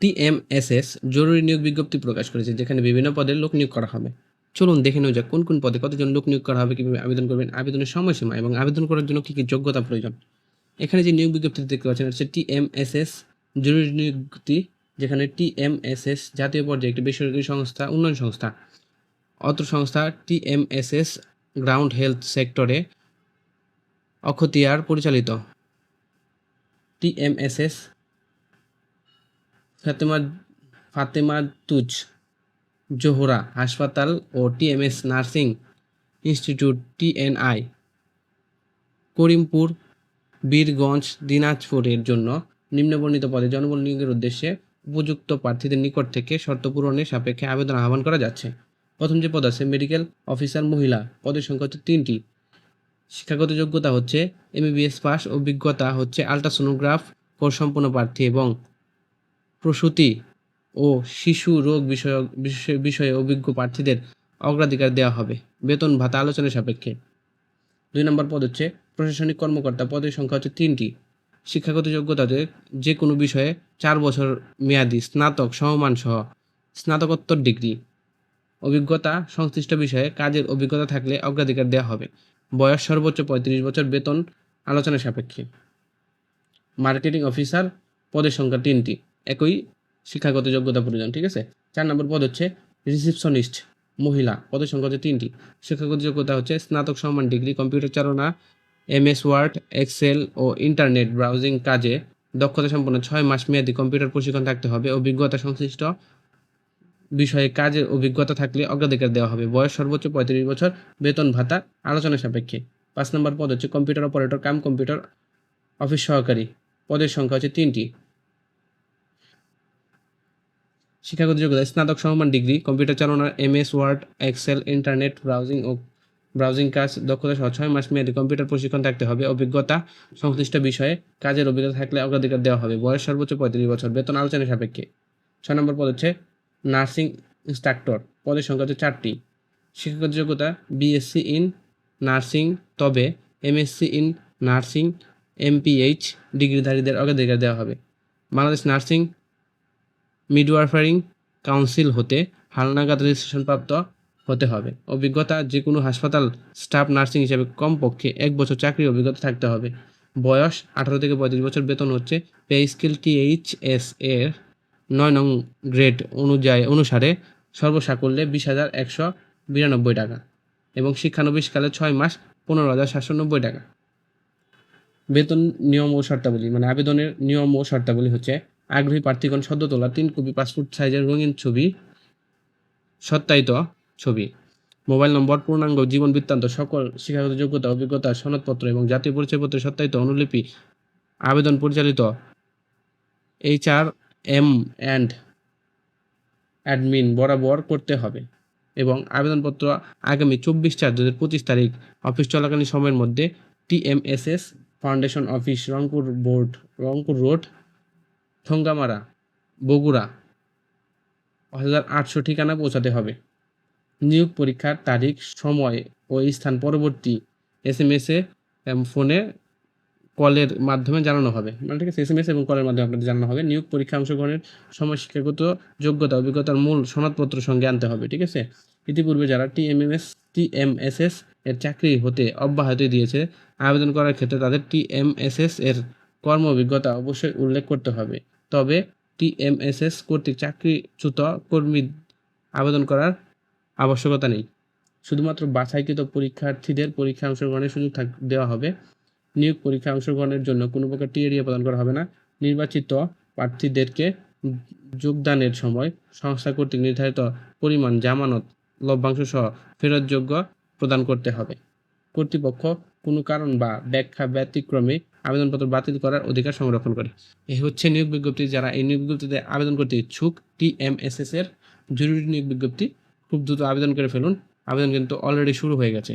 TMSS জরুরি নিয়োগ বিজ্ঞপ্তি প্রকাশ করেছে, যেখানে বিভিন্ন পদে লোক নিয়োগ করা হবে। চলুন দেখে নেওয়া যাক কোন কোন পদে কতজন লোক নিয়োগ করা হবে, কীভাবে আবেদন করবেন, আবেদনের সময়সীমা এবং আবেদন করার জন্য কী কী যোগ্যতা প্রয়োজন। এখানে যে নিয়োগ বিজ্ঞপ্তি দেখতে পাচ্ছেন হচ্ছে টিএমএসএস জরুরি নিয়োগটি যেখানে টিএমএসএস জাতীয় পর্যায়ে একটি বেসরকারি সংস্থা, উন্নয়ন সংস্থা। অত্র সংস্থা টিএমএসএস গ্রাউন্ড হেলথ সেক্টরে অখতিয়ার পরিচালিত। টিএমএসএস ফাতেমা ফাতেমা তুজ, জোহরা হাসপাতাল ও TMS nursing institute, TNI. Karimpur, Birganj, দিনাজপুরের জন্য নিম্নবর্ণিত পদে জনবল নিয়োগের উদ্দেশ্যে উপযুক্ত প্রার্থীদের নিকট থেকে শর্ত পূরণের সাপেক্ষে আবেদন আহ্বান করা যাচ্ছে। প্রথম যে পদ আছে, মেডিকেল অফিসার মহিলা, পদের সংখ্যা হচ্ছে তিনটি। শিক্ষাগত যোগ্যতা হচ্ছে এমবিবিএস পাস অভিজ্ঞতা হচ্ছে আলট্রাসোনোগ্রাফ কোর্স সম্পন্ন প্রার্থী এবং প্রসূতি ও শিশু রোগ বিষয়ক বিষয়- অভিজ্ঞ প্রার্থীদের অগ্রাধিকার দেওয়া হবে। বেতন ভাতা আলোচনার সাপেক্ষে। দুই নম্বর পদ হচ্ছে, প্রশাসনিক কর্মকর্তা পদের সংখ্যা হচ্ছে তিনটি। শিক্ষাগত যোগ্যতাতে যে কোনো বিষয়ে চার বছর মেয়াদি, স্নাতক, সমমান সহ স্নাতকোত্তর ডিগ্রি। অভিজ্ঞতা সংশ্লিষ্ট বিষয়ে কাজের অভিজ্ঞতা থাকলে অগ্রাধিকার দেওয়া হবে। বয়স সর্বোচ্চ পঁয়ত্রিশ বছর, বেতন আলোচনা সাপেক্ষে। মার্কেটিং অফিসার পদের সংখ্যা তিনটি। একই শিক্ষাগত যোগ্যতা প্রয়োজন, ঠিক আছে? চার নম্বর পদ হচ্ছে রিসিপশনিস্ট মহিলা। পদের সংখ্যা হচ্ছে তিনটি। শিক্ষাগত যোগ্যতা হচ্ছে স্নাতক সম্মান ডিগ্রি, কম্পিউটার চালনা, এমএস ওয়ার্ড, এক্সেল ও ইন্টারনেট ব্রাউজিং কাজে দক্ষতা সম্পন্ন ছয় মাস মেয়াদি কম্পিউটার প্রশিক্ষণ থাকতে হবে। অভিজ্ঞতা সংশ্লিষ্ট বিষয়ে কাজের অভিজ্ঞতা থাকলে অগ্রাধিকার দেওয়া হবে। বয়স সর্বোচ্চ পঁয়ত্রিশ বছর। বেতন ভাতা আলোচনা সাপেক্ষে। পাঁচ নম্বর পদ হচ্ছে computer operator, cum computer office সহকারী। পদের সংখ্যা হচ্ছে তিনটি। শিক্ষাগত যোগ্যতা, স্নাতক সমমান degree, computer চালনার MS, word, Excel, internet, browsing ও ব্রাউজিং কাজ, দক্ষতা সহ ছয় মাস মেয়াদী কম্পিউটার প্রশিক্ষণ থাকতে হবে। অভিজ্ঞতা সংশ্লিষ্ট বিষয়ে কাজের অভিজ্ঞতা থাকলে অগ্রাধিকার দেওয়া হবে। বয়স সর্বোচ্চ পঁয়ত্রিশ বছর। বেতন আলোচনা সাপেক্ষে। ছয় নম্বর পদ হচ্ছে নার্সিং ইনস্ট্রাক্টর। পদের সংখ্যা হচ্ছে চারটি। শিক্ষাগত যোগ্যতা, বিএসসি ইন নার্সিং, তবে এমএসসি ইন নার্সিং, এমপিএইচ, ডিগ্রিধারীদের অগ্রাধিকার দেওয়া হবে। বাংলাদেশ নার্সিং মিডওয়ার্ফারিং কাউন্সিল হতে হালনাগাদ রেজিস্ট্রেশনপ্রাপ্ত হতে হবে। অভিজ্ঞতা যে কোনো হাসপাতাল স্টাফ নার্সিং হিসেবে কমপক্ষে এক বছর চাকরির অভিজ্ঞতা থাকতে হবে। বয়স আঠারো থেকে পঁয়ত্রিশ বছর, বেতন হচ্ছে পে স্কেল টিএইচএস এর নয় নং গ্রেড অনুযায়ী অনুসারে সর্বসাকল্যে বিশ হাজার একশো বিরানব্বই টাকা এবং শিক্ষানবিশকালে ছয় মাস পনেরো হাজার সাতশো নব্বই টাকা। বেতন নিয়ম ও শর্তাবলী মানে আবেদনের নিয়ম ও শর্তাবলী হচ্ছে আগ্রহী প্রার্থীগণ সদ্য তোলা তিন কপি পাসপোর্ট সাইজের রঙিন ছবি, সত্যায়িত ছবি। মোবাইল নম্বর, পূর্ণাঙ্গ জীবন বৃত্তান্ত, সকল শিক্ষাগত যোগ্যতা, অভিজ্ঞতা, সনদপত্র এবং জাতীয় পরিচয়পত্রের সত্যায়িত অনুলিপি, আবেদন পরিচালিত H R M and admin বরাবর করতে হবে এবং আবেদনপত্র আগামী চব্বিশ চার দু হাজার পঁচিশ তারিখ অফিস চলাকালীন সময়ের মধ্যে TMSS foundation office Rangpur board, Rangpur road Thongamara, Bogura, হাজার আটশো ঠিকানা পৌঁছাতে হবে। নিয়োগ পরীক্ষার তারিখ, সময় ও স্থান পরবর্তী এস এম এসে ফোনে কলের মাধ্যমে জানানো হবে। মানে ঠিক আছে এস এম এস এবং কলের মাধ্যমে আপনাদের জানানো হবে। নিয়োগ পরীক্ষা অংশগ্রহণের সময় শিক্ষাগত যোগ্যতা, অভিজ্ঞতার মূল সনদপত্র সঙ্গে আনতে হবে, ঠিক আছে? ইতিপূর্বে যারা টি টিএমএমএস টিএমএসএস এর চাকরি হতে অব্যাহতি দিয়েছে, আবেদন করার ক্ষেত্রে তাদের টি টিএমএসএস এর কর্ম অভিজ্ঞতা অবশ্যই উল্লেখ করতে হবে। তবে টিএমএসএস কর্তৃক চাকরিচ্যুত কর্মী আবেদন করার আবশ্যকতা নেই। শুধুমাত্র বাছাইকৃত পরীক্ষার্থীদের পরীক্ষা অংশগ্রহণের সুযোগ দেওয়া হবে। নিয়োগ পরীক্ষা অংশগ্রহণের জন্য কোনো প্রকার টিএডিএ প্রদান করা হবে না। নির্বাচিত প্রার্থীদেরকে যোগদানের সময় সংস্থা কর্তৃক নির্ধারিত পরিমাণ জামানত, লভ্যাংশ সহ ফেরতযোগ্য প্রদান করতে হবে। কর্তৃপক্ষ কোনো কারণ বা ব্যাখ্যা ব্যতিক্রমে আবেদনপত্র বাতিল করার অধিকার সংরক্ষণ করে। এই হচ্ছে নিয়োগ বিজ্ঞপ্তি যারা এই নিয়োগ বিজ্ঞপ্তিতে আবেদন করতে ইচ্ছুক টিএমএসএস এর জরুরি নিয়োগ বিজ্ঞপ্তি। খুব দ্রুত আবেদন করে ফেলুন। আবেদন কিন্তু অলরেডি শুরু হয়ে গেছে।